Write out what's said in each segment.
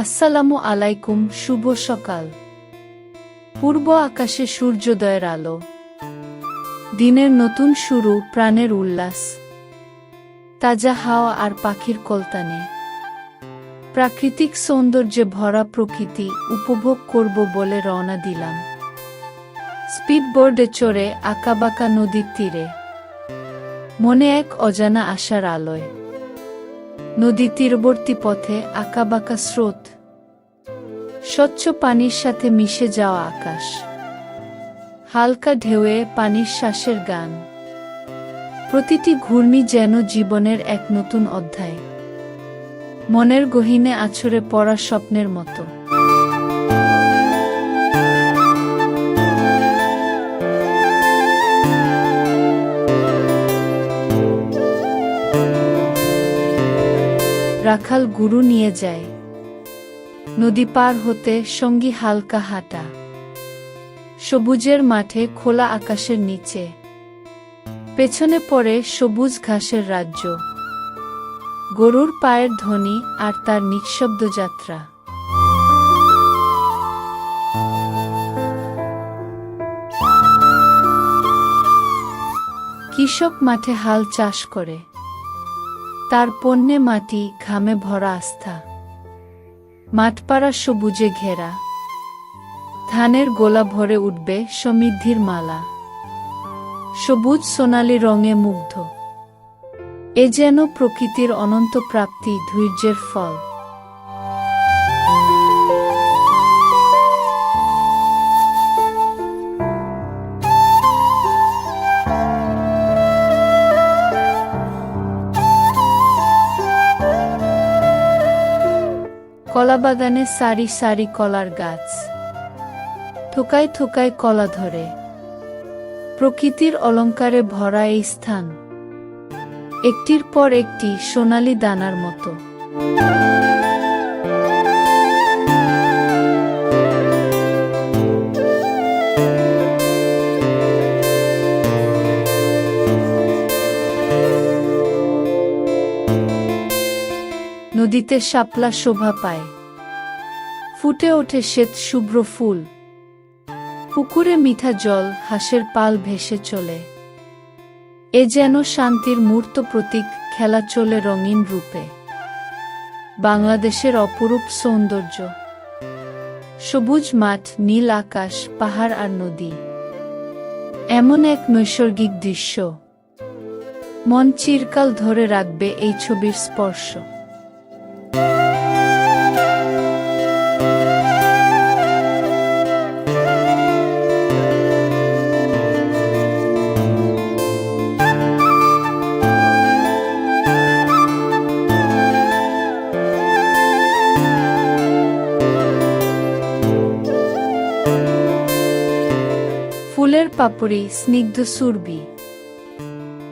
আসসালামু আলাইকুম, শুভ সকাল। পূর্ব আকাশে সূর্যোদয়ের আলো। দিনের নতুন শুরু, প্রাণের উল্লাস। তাজা হাওয়া আর পাখির কলতানে। প্রাকৃতিক সৌন্দর্যে ভরা প্রকৃতি উপভোগ করব বলে রওনা দিলাম। স্পিডবোর্ডে চড়ে আঁকাবাঁকা নদীর তীরে। মনে এক অজানা আশার আলোয়। নদী তীরবর্তী পথে আঁকাবাঁকা স্রোত স্বচ্ছ পানির সাথে মিশে যাওয়া আকাশ। হালকা ঢেউয়ে পানির শ্বাসের গান। প্রতিটি ঘূর্ণি যেন জীবনের এক নতুন অধ্যায়। মনের গহীনে আছড়ে পড়া স্বপ্নের মতো। রাখাল গুরু নিয়ে যায়। নদী পার হতে সঙ্গী হালকা হাঁটা। সবুজের মাঠে খোলা আকাশের নিচে। পেছনে পড়ে সবুজ ঘাসের রাজ্য। গরুর পায়ের ধ্বনি আর তার নিঃশব্দ যাত্রা। কৃষক মাঠে হাল চাষ করে। তার পণ্যে মাটি, ঘামে ভরা আস্থা। মাঠপাড়া সবুজে ঘেরা। ধানের গোলা ভরে উঠবে সমৃদ্ধির মালা। সবুজ সোনালি রঙে মুগ্ধ। এ যেন প্রকৃতির অনন্ত প্রাপ্তি ধৈর্যের ফল। কলাবাগানে সারি সারি কলার গাছ। থোকায় থোকায় কলা ধরে। প্রকৃতির অলঙ্কারে ভরা এই স্থান। একটির পর একটি সোনালি দানার মতো। নদীতে শাপলা শোভা পায়। ফুটে ওঠে শ্বেত শুভ্র ফুল। পুকুরে মিঠা জল হাঁসের পাল ভেসে চলে। এ যেন শান্তির মূর্ত প্রতীক খেলা চলে রঙিন রূপে। বাংলাদেশের অপরূপ সৌন্দর্য। সবুজ মাঠ, নীল আকাশ, পাহাড় আর নদী। এমন এক নৈসর্গিক দৃশ্য। মন চিরকাল ধরে রাখবে এই ছবির স্পর্শ। ফুলের পাপড়ি, স্নিগ্ধ সুরবি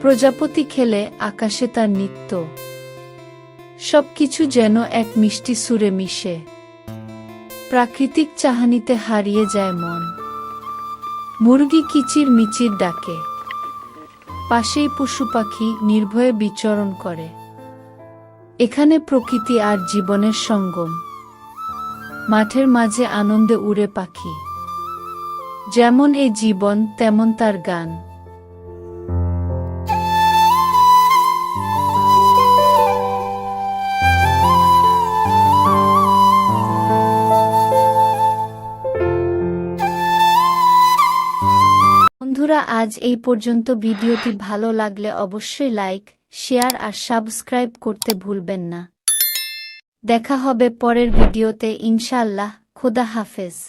প্রজাপতি খেলে আকাশে তার নিত্য। সবকিছু যেন এক মিষ্টি সুরে মিশে। প্রাকৃতিক চাহানিতে হারিয়ে যায় মন। মুরগি কিচির মিচির ডাকে। পাশেই পশু পাখি নির্ভয়ে বিচরণ করে। এখানে প্রকৃতি আর জীবনের সঙ্গম। মাঠের মাঝে আনন্দে উড়ে পাখি। যেমন এই জীবন, তেমন তার গান। বন্ধুরা, আজ এই পর্যন্ত ভিডিওটি ভালো লাগলে অবশ্যই লাইক, শেয়ার আর সাবস্ক্রাইব করতে ভুলবেন না। দেখা হবে পরের ভিডিওতে ইনশাল্লাহ খোদা হাফেজ।